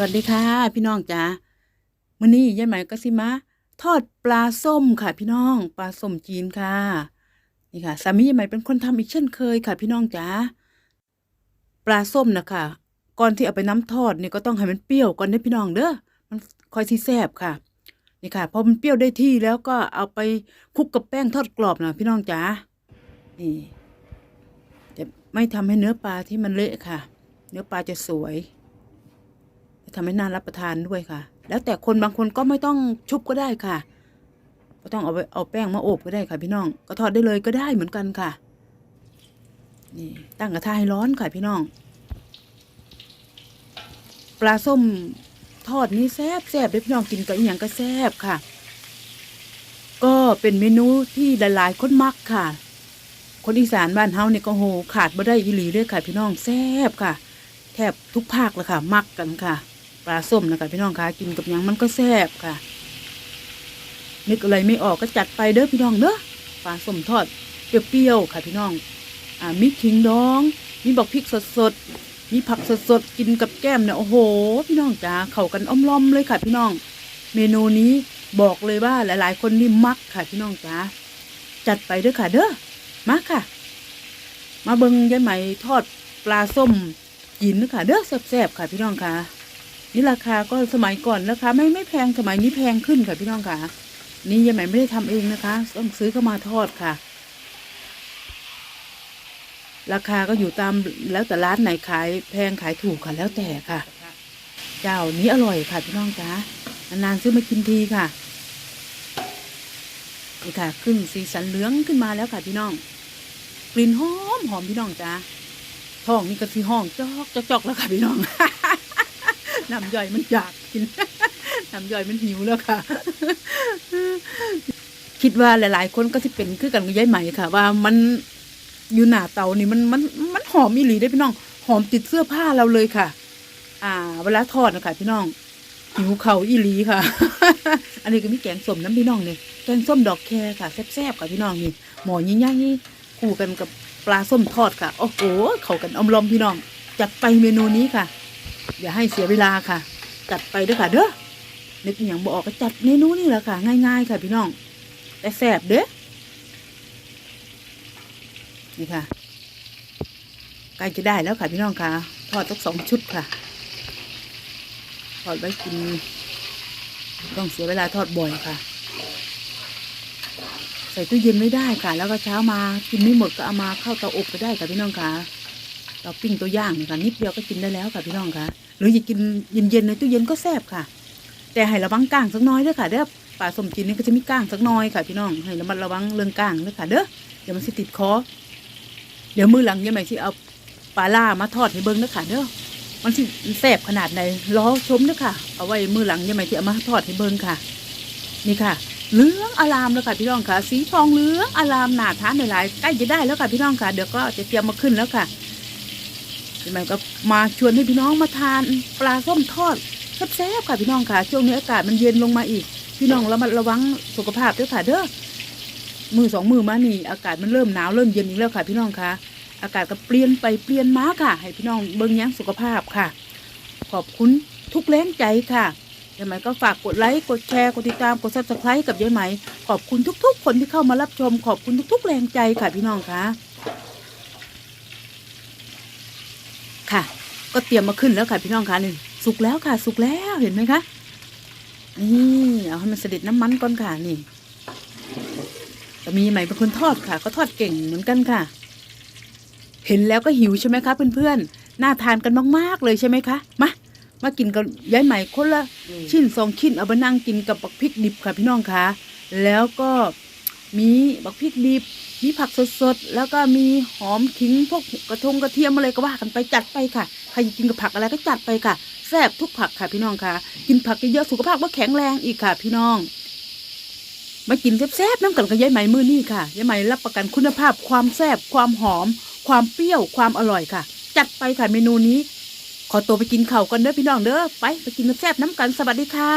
สวัสดีค่ะ พี่น้องจ๋ามื้อนี้ยายไหมก็สิมาทอดปลาส้มค่ะ พี่น้อง ปลาส้มจีนค่ะ นี่ค่ะสามียายไหมเป็นคนทำอีกเช่นเคยค่ะ พี่น้องจ๋าปลาส้มนะคะก่อนที่เอาไปน้ำทอดเนี่ยก็ต้องให้มันเปรี้ยวก่อนเด้พี่น้องเด้อมันค่อยสิแซ่บค่ะ นี่ค่ะพอมันเปรี้ยวได้ที่แล้วก็เอาไปคลุกกับแป้งทอดกรอบนะพี่น้องจ๋านี่จะไม่ทำให้เนื้อปลาที่มันเละค่ะ เนื้อปลาจะสวย ทำให้น่ารับประทานด้วยค่ะ แล้วแต่คนบางคนก็ไม่ต้องชุบก็ได้ค่ะก็ต้องเอาไปเอาแป้งมาอบก็ได้ค่ะ พี่น้อง ก็ทอดได้เลยก็ได้เหมือนกันค่ะ นี่ตั้งกระทะให้ร้อนค่ะพี่น้อง ปลาส้มทอดนี่แซ่บแซ่บเลยพี่น้องกินกับอีหยังก็แซ่บค่ะ ก็เป็นเมนูที่หลายๆคนมักค่ะ คนอีสานบ้านเฮาเนี่ยก็โหขาดบ่ได้อีหลีเลยค่ะ พี่น้องแซ่บค่ะ แทบทุกภาคเลยค่ะ มักกันค่ะ ลาส้มนะคะพี่น้องคะกินกับยังมันก็แซ่บค่ะ นึกอะไรไม่ออกก็จัดไปเด้อพี่น้องเด้อปลาส้มทอดเปรี้ยวๆค่ะพี่น้อง อ่ามีขิงดอง มีบอกพริกสดๆ มีผักสดๆ กินกับแก้มเนี่ยโอ้โห พี่น้องจ๋าเข้ากันอ้อมล้อมเลยค่ะพี่น้อง เมนูนี้บอกเลยว่าหลาย ๆ คนนี่มักค่ะพี่น้องจ๋าจัดไปเด้อค่ะเด้อมาค่ะ มาเบิงยายไหมทอดปลาส้มกินค่ะเด้อแซ่บๆค่ะพี่น้องค่ะ นี่ราคาก็สมัยก่อนราคาไม่ไม่แพงสมัยนี้แพงขึ้นค่ะพี่น้องค่ะ นี่ยายไหมไม่ได้ทำเองนะคะ ต้องซื้อเข้ามาทอดค่ะ ราคาก็อยู่ตามแล้วแต่ร้านไหนขายแพงขายถูกค่ะแล้วแต่ค่ะ เจ้านี้อร่อยค่ะพี่น้องจ้านานๆซื้อมากินทีค่ะนี่ค่ะขึ้นสีสันเหลืองขึ้นมาแล้วค่ะพี่น้อง กลิ่นหอมหอมพี่น้องจ้าท้องนี่ก็สีห้องจอกจอกแล้วค่ะพี่น้อง น้ำย่อยมันอยากกินน้ำย่อยมันหิวแล้วค่ะ คิดว่าหลาย ๆ คนก็จะเป็นคือกันกับยายใหม่ค่ะ ว่ามันอยู่หน้าเตานี่มันมันมันหอมอีหลีได้พี่น้อง หอมติดเสื้อผ้าเราเลยค่ะ อ่า เวลาทอดนะคะพี่น้องหิวเขาอีหลีค่ะ อันนี้ก็มีแกงส้มน้ำพี่น้องเนี่ยแกงส้มดอกแครค่ะแซ่บๆค่ะพี่น้องนี่หมอยิ่งย่างนี่คู่กันกับปลาส้มทอดค่ะ โอ้โห เข้ากันอมลอมพี่น้องจัดไปเมนูนี้ค่ะ อย่าให้เสียเวลาค่ะ จัดไปเด้อค่ะเด้อนึกอย่างบอกก็จัดเมนูนี่แหละค่ะ ง่ายๆ ค่ะพี่น้อง แต่แซ่บเด้อนี่ค่ะใกล้จะได้แล้วค่ะพี่น้องค่ะทอดสักสองชุดค่ะทอดไว้กินต้องเสียเวลาทอดบ่อยค่ะ ใส่ตู้เย็นไม่ได้ค่ะ แล้วก็เช้ามากินไม่หมดก็เอามาเข้าเตาอบก็ได้ค่ะพี่น้องค่ะ เราปิ้งตัวย่างนี่ค่ะนิดเดียวก็กินได้แล้วค่ะพี่น้องค่ะ หรือจะกินเย็นๆในตู้เย็นก็แซ่บค่ะ แต่ให้ระวังก้างสักน้อยด้อค่ะเด้อปลาสมจีนนี่ก็จะมีก้างสักน้อยค่ะพี่น้องให้ระมัดระวังเรื่องก้างด้อค่ะเด้อเดี๋ยวมันสิติดคอเดี๋ยวมือหลังยังไงที่เอาปลาล่ามาทอดให้เบิ้งด้อค่ะเด้อมันสิแซ่บขนาดไหนรอชมด้อค่ะ เอาไว้มือหลังยังไงที่เอามาทอดให้เบิ้งค่ะ นี่ค่ะเหลืองอารามแล้วค่ะพี่น้องค่ะ สีทองเหลืองอารามหนาทานหลายๆใกล้จะได้แล้วค่ะพี่น้องค่ะเดี๋ยวก็จะเตรียมมาขึ้นแล้วค่ะ พี่ใหม่ก็มาชวนให้พี่น้องมาทานปลาส้มทอดแซ่บๆค่ะพี่น้องค่ะ ช่วงนี้อากาศมันเย็นลงมาอีก พี่น้องระมัดระวังสุขภาพด้วยค่ะเด้อมือสองมือมานี่ อากาศมันเริ่มหนาวเริ่มเย็นอีกแล้วค่ะ พี่น้องค่ะ อากาศก็เปลี่ยนไปเปลี่ยนมาค่ะ ให้พี่น้องเบิ่งยั้งสุขภาพค่ะ ขอบคุณทุกแรงใจค่ะยายไหมก็ฝากกดไลค์กดแชร์กดติดตามกดซับสไครต์กับยายไหม ขอบคุณทุก ๆ คนที่เข้ามารับชม ขอบคุณทุก ๆ แรงใจค่ะพี่น้องค่ะ ค่ะ ก็เตรียมมาขึ้นแล้วค่ะพี่น้องคะนี่สุกแล้วค่ะ สุกแล้วเห็นไหมคะนี่เอาให้มันเสด็จน้ำมันก่อนค่ะนี่แต่มีใหม่เป็นคนทอดค่ะก็ทอดเก่งเหมือนกันค่ะ เห็นแล้วก็หิวใช่ไหมคะเพื่อนๆน่าทานกันมากๆเลยใช่ไหมคะมามากินกับยายใหม่คนละชิ้นสองชิ้นเอาไปนั่งกินกับบักพริกดิบค่ะพี่น้องคะแล้วก็ มีบักพริกดิบ มีผักสดๆ แล้วก็มีหอมขิงพวกกระทงกระเทียมอะไรก็ว่ากันไปจัดไปค่ะ ใครกินกับผักอะไรก็จัดไปค่ะ แซ่บทุกผักค่ะพี่น้องค่ะ กินผักเยอะๆสุขภาพก็แข็งแรงอีกค่ะ พี่น้อง มากินแซ่บๆน้ำกันกับยายไหมมือนี่ค่ะ ยายไหมรับประกันคุณภาพ ความแซ่บความหอม ความเปรี้ยว ความอร่อยค่ะ จัดไปค่ะเมนูนี้ ขอตัวไปกินข้ากันเด้อพี่น้องเด้อ ไปไปกินแซ่บน้ำกันสวัสดีค่ะ